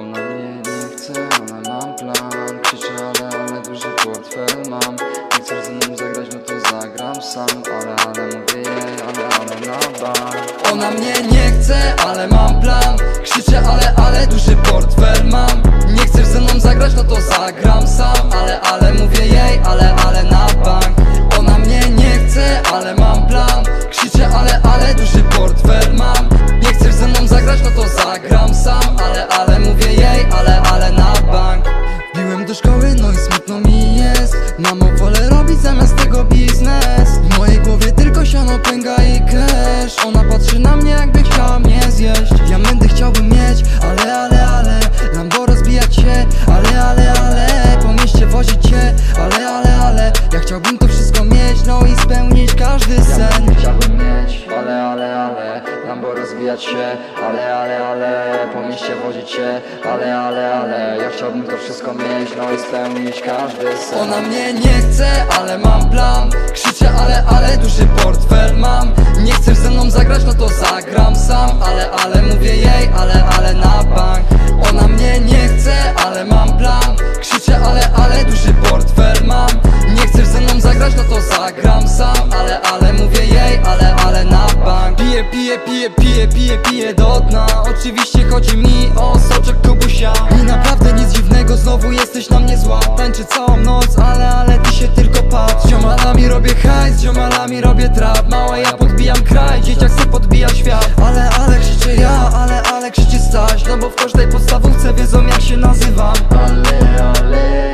Ona mnie nie chce, ona mam plan. No Krzyczy, ale ale duży portfel mam. Nie chcesz ze mną zagrać, no to zagram sam. Ale, ale mówię jej, ale, ale na bank. Ona mnie nie chce, ale mam plan. Krzyczy, ale, ale duży portfel mam. Nie chcesz ze mną zagrać, no to zagram sam. Ale, ale mówię jej, ale, ale na bank. Ona mnie nie chce, ale mam plan. Krzyczy, ale do szkoły, no i smutno mi jest. Mamo, wolę robić zamiast tego biznes mieć, no i spełnić każdy sen. Chciałbym mieć, ale, ale, ale Lambo rozbijać się, ale, ale, ale Po mieście wozić się, ale, ale, ale Ja chciałbym to wszystko mieć, no i spełnić każdy sen. Ona mnie nie chce, ale mam plan. Krzyczę, ale, ale duży portfel mam. Nie chcesz ze mną zagrać, no to zagram sam. Ale, ale mówię jej, ale, ale na Ale, mówię jej, ale, ale na bank. Piję, piję, piję, piję, piję, piję do dna. Oczywiście chodzi mi o soczek Kubusia. I naprawdę nic dziwnego, znowu jesteś na mnie zła. Tańczę całą noc, ale, ale ty się tylko patrz. Ziomalami robię hajs, ziomalami robię trap. Mała ja podbijam kraj, dzieciak se podbija świat. Ale, ale krzyczę ja, ale, ale krzyczy Staś. No bo w każdej podstawówce wiedzą jak się nazywam. Ale, ale,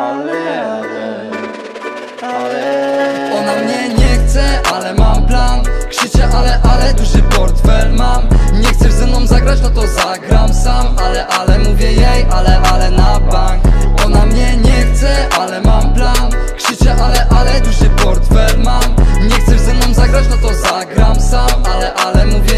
ale, ale, ale. Ona mnie nie chce, ale mam plan. Krzyczę, ale, ale, duży portfel mam. Nie chcesz ze mną zagrać, no to zagram sam. Ale, ale, mówię jej, ale, ale na bank. Ona mnie nie chce, ale mam plan. Krzyczę, ale, ale, duży portfel mam. Nie chcesz ze mną zagrać, no to zagram sam. Ale, ale, mówię